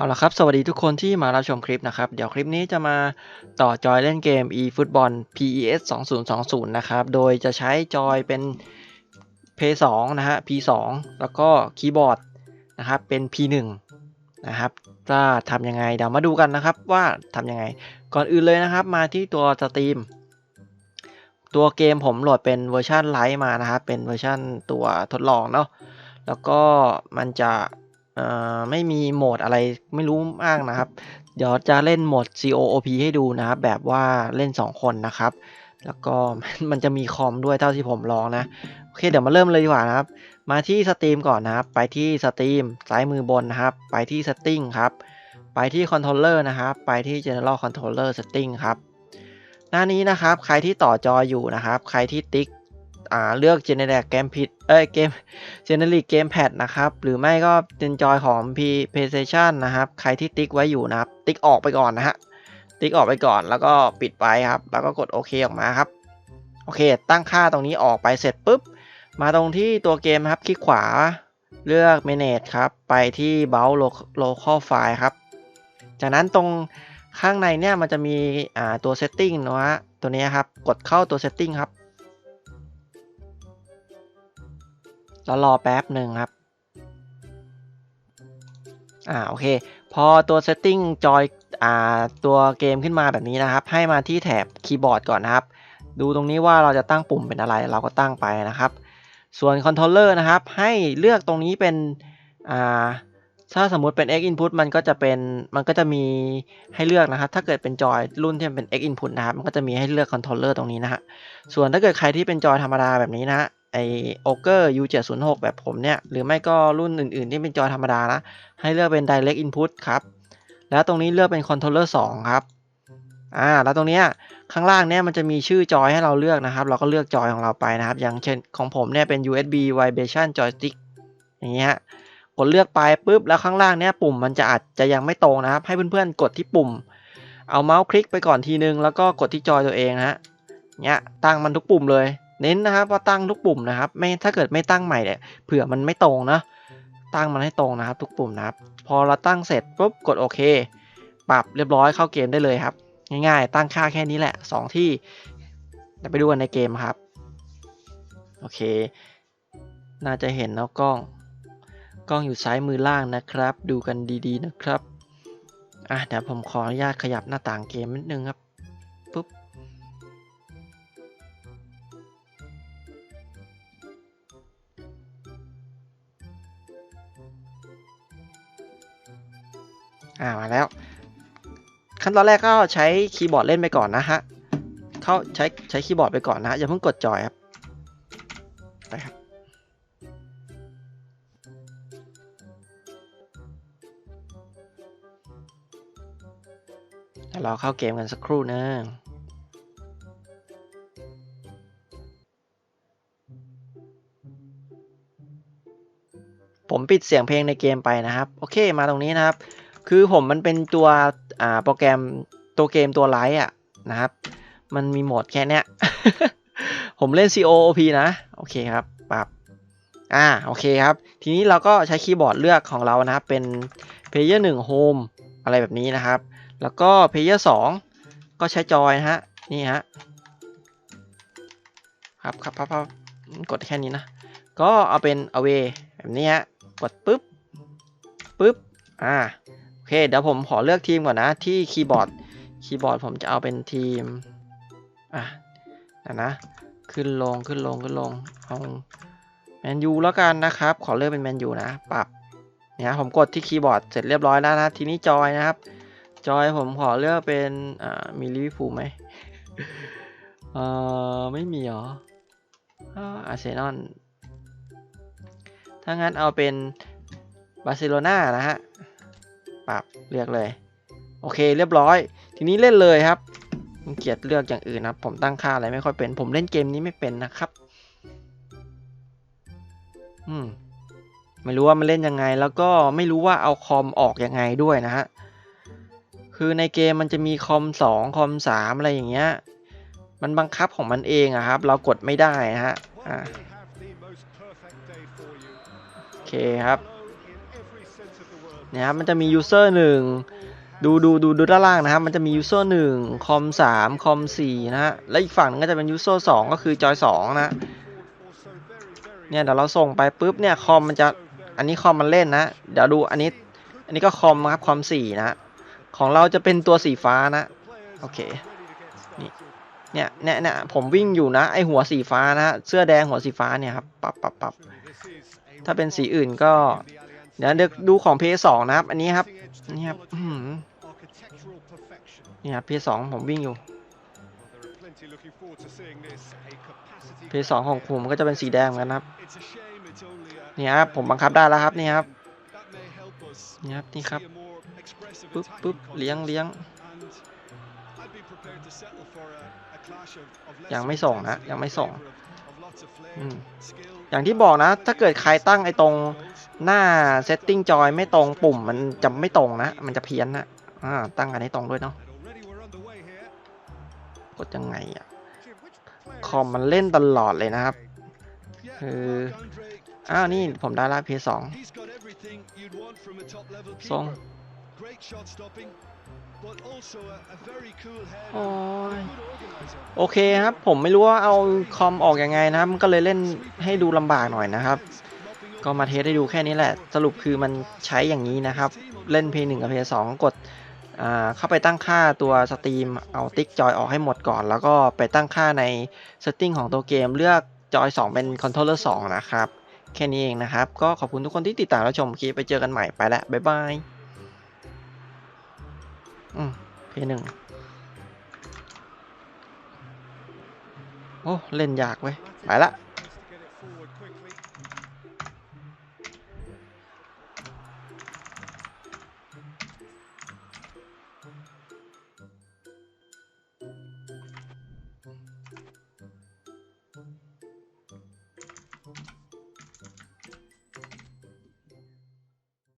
เอาละครับ สวัสดีทุกคนที่มารับชมคลิปนะครับ เดี๋ยวคลิปนี้จะมาต่อจอยเล่นเกม eFootball PES 2020 นะครับ โดยจะใช้จอยเป็น P2 นะฮะ P2 แล้วก็คีย์บอร์ดนะครับเป็น P1 นะครับจะทำยังไง เดี๋ยวมาดูกันนะครับว่าทำยังไง ก่อนอื่นเลยนะครับ มาที่ตัวสตรีมตัวเกมผมโหลดเป็นเวอร์ชันไลท์มานะครับ เป็นเวอร์ชันตัวทดลองเนาะ แล้วก็มันจะ อ่อไม่มีโหมดอะไรไม่รู้มากนะครับ เดี๋ยวจะเล่นโหมด COOP ให้ดูนะครับ แบบว่าเล่น 2 คนนะครับ แล้วก็มันจะมีคอมด้วยเท่าที่ผมลองนะโอเคเดี๋ยวมาเริ่มเลยดีกว่านะครับ มาที่สตรีมก่อนนะครับ ไปที่สตรีมซ้ายมือบนนะครับ ไปที่ Setting ครับ ไปที่ Controller นะครับ ไปที่ General Controller Setting ครับ หน้านี้นะครับ ใครที่ต่อจออยู่นะครับ ใครที่ติ๊ก อ่าเลือก Generic Game p เอ้ยเกม Generic Gamepad นะครับ หรือไม่ก็เป็นจอยของ P PlayStation นะครับ ใครที่ติ๊กไว้อยู่นะครับ ติ๊กออกไปก่อนนะฮะ ติ๊กออกไปก่อนแล้วก็ปิดไปครับ แล้วก็กดโอเคออกมาครับ โอเค ตั้งค่าตรงนี้ออกไปเสร็จปุ๊บ มาตรงที่ตัวเกมครับคลิกขวาเลือก Manage ครับ ไปที่ Browse Local File ครับ จากนั้นตรงข้างในเนี่ยมันจะมีอ่าตัว Setting นะฮะตัวนี้ครับ กดเข้าตัว Setting ครับ แล้วรอแป๊บหนึ่งครับ อ่าโอเค พอตัว setting จอยอ่าตัวเกมขึ้นมาแบบนี้นะครับ ให้มาที่แถบคีย์บอร์ดก่อนนะครับ ดูตรงนี้ว่าเราจะตั้งปุ่มเป็นอะไรเราก็ตั้งไปนะครับ ส่วนคอนโทรลเลอร์นะครับ ให้เลือกตรงนี้เป็นอ่าถ้าสมมุติเป็น X input มันก็จะเป็น มันก็จะมีให้เลือกนะครับ ถ้าเกิดเป็นจอยรุ่นที่เป็น X input นะครับ มันก็จะมีให้เลือกคอนโทรลเลอร์ตรงนี้นะฮะ ส่วนถ้าเกิดใครที่เป็นจอยธรรมดาแบบนี้นะฮะ ไอโอเกอร์ U706 แบบผมเนี่ย หรือไม่ก็รุ่นอื่นๆ ที่เป็นจอยธรรมดานะ ให้เลือกเป็น Direct Input ครับ แล้วตรงนี้เลือกเป็น Controller 2 ครับ อ่า แล้วตรงเนี้ยข้างล่างเนี่ยมันจะมีชื่อจอยให้เราเลือกนะครับ เราก็เลือกจอยของเราไปนะครับ อย่างเช่นของผมเนี่ยเป็น USB Vibration Joystick อย่างเงี้ยกดเลือกไปปุ๊บแล้วข้างล่างเนี่ยปุ่มมันจะอาจจะยังไม่ตรงนะครับ ให้เพื่อนๆกดที่ปุ่ม เอาเมาส์คลิกไปก่อนทีนึง แล้วก็กดที่จอยตัวเองนะฮะเนี้ยตั้งมันทุกปุ่มเลย เน้นนะครับว่าตั้งทุกปุ่มนะครับ ไม่ถ้าเกิดไม่ตั้งใหม่เนี่ยเผื่อมันไม่ตรงนะตั้งมันให้ตรงนะครับ ทุกปุ่มนะครับ พอเราตั้งเสร็จปุ๊บกดโอเค ปรับเรียบร้อยเข้าเกมได้เลยครับ ง่ายๆ ตั้งค่าแค่นี้แหละ 2 ที่เดี๋ยวไปดูกันในเกมครับ โอเค น่าจะเห็นแล้วกล้อง กล้องอยู่ซ้ายมือล่างนะครับ ดูกันดีๆนะครับอะเดี๋ยวผมขออนุญาตขยับหน้าต่างเกมนิดนึงครับปุ๊บ อ่ามาแล้ว ขั้นตอนแรกก็ใช้คีย์บอร์ดเล่นไปก่อนนะฮะเข้าใช้ใช้คีย์บอร์ดไปก่อนนะอย่าเพิ่งกดจอยครับไปครับเดี๋ยวเราเข้าเกมกันสักครู่นึงผมปิดเสียงเพลงในเกมไปนะครับ โอเคมาตรงนี้นะครับ คือผมมันเป็นตัวอ่าโปรแกรมตัวเกมตัวไลท์อะนะครับ มันมีโหมดแค่เนี้ย ผมเล่น COOP นะ โอเคครับปรับอ่าโอเคครับ ทีนี้เราก็ใช้คีย์บอร์ดเลือกของเรานะครับ เป็น Player 1 Home อะไรแบบนี้นะครับ แล้วก็ Player 2 ก็ใช้จอยนะฮะ นี่ฮะ ครับครับครับครับกดแค่นี้นะ ก็เอาเป็น away แบบนี้ฮะ กดปุ๊บปุ๊บอ่า เคเดี๋ยวผมขอเลือกทีมก่อนนะ ที่คีย์บอร์ดคีย์บอร์ดผมจะเอาเป็นทีม อะเดี๋ยวนะ ขึ้นลงขึ้นลงขึ้นลงเอาแมนยูแล้วกันนะครับ ขอเลือกเป็นแมนยูนะ ปรับเนี่ยผมกดที่คีย์บอร์ดเสร็จเรียบร้อยแล้วนะ ทีนี้จอยนะครับ จอยผมขอเลือกเป็นอ่ามีลิเวอร์พูลไหมเออไม่มีหรออาร์เซนอลถ้างั้นเอาเป็นบาร์เซโลนานะฮะ ปรับเลือกเลย โอเคเรียบร้อย ทีนี้เล่นเลยครับผมเกียดเลือกอย่างอื่นนะผมตั้งค่าอะไรไม่ค่อยเป็น ผมเล่นเกมนี้ไม่เป็นนะครับอืมไม่รู้ว่ามันเล่นยังไง แล้วก็ไม่รู้ว่าเอาคอมออกยังไงด้วยนะฮะคือในเกมมันจะมีคอมสองคอมสามอะไรอย่างเงี้ยมันบังคับของมันเองอะครับ เรากดไม่ได้นะฮะอ่าโอเคครับ นี่ยครับมันจะมี user 1 ดูดูดูดูด้านล่างนะครับ มันจะมี user 1คอม3คอม4นะฮะและอีกฝั่งนึงก็จะเป็น user 2 ก็คือจอย2นะเนี่ยเดี๋ยวเราส่งไปปุ๊บเนี่ยคอมมันจะอันนี้คอมมันเล่นนะ เดี๋ยวดูอันนี้อันนี้ก็คอมครับคอม4นะของเราจะเป็นตัวสีฟ้านะโอเคนี่เนี่ยเนี่ยเนี่ยผมวิ่งอยู่นะไอหัวสีฟ้านะเสื้อแดงหัวสีฟ้าเนี่ยครับปับปับปับถ้าเป็นสีอื่นก็ เดี๋ยวเดี๋ยวดูของ PS2 นะครับ อันนี้ครับนี่ครับนี่ครับ PS2 ผมวิ่งอยู่ PS2 ของผมก็จะเป็นสีแดงเหมือนกันนะครับนี่ครับผมบังคับได้แล้วครับนี่ครับนี่ครับนี่ครับปึ๊บปึ๊บเลี้ยงเลี้ยงยังไม่ส่งนะยังไม่ส่งออย่างที่บอกนะ ถ้าเกิดใครตั้งไอ้ตรง หน้า setting จอยไม่ตรงปุ่มมันจะไม่ตรงนะ มันจะเพี้ยนนะอ่าตั้งกันให้ตรงด้วยเนาะกดยังไงอะคอมมันเล่นตลอดเลยนะครับ คืออ้าวนี่ผมได้ละ PS2 ทรงโอ้ยโอเคครับ ผมไม่รู้ว่าเอาคอมออกยังไงนะครับมันก็เลยเล่นให้ดูลำบากหน่อยนะครับ ก็มาเทสให้ดูแค่นี้แหละ สรุปคือมันใช้อย่างนี้นะครับ เล่น P1 กับ P2 กดอ่าเข้าไปตั้งค่าตัวสตรีมเอาติ๊กจอยออกให้หมดก่อน แล้วก็ไปตั้งค่าใน setting ของตัวเกม เลือกจอย 2 เป็น controller 2 นะครับ แค่นี้เองนะครับ ก็ขอบคุณทุกคนที่ติดตามรับชมคลิปไปเจอกันใหม่ไปแล้ว บ๊ายบาย อืม P1 โอ้ เล่นยากเว้ย ไปละ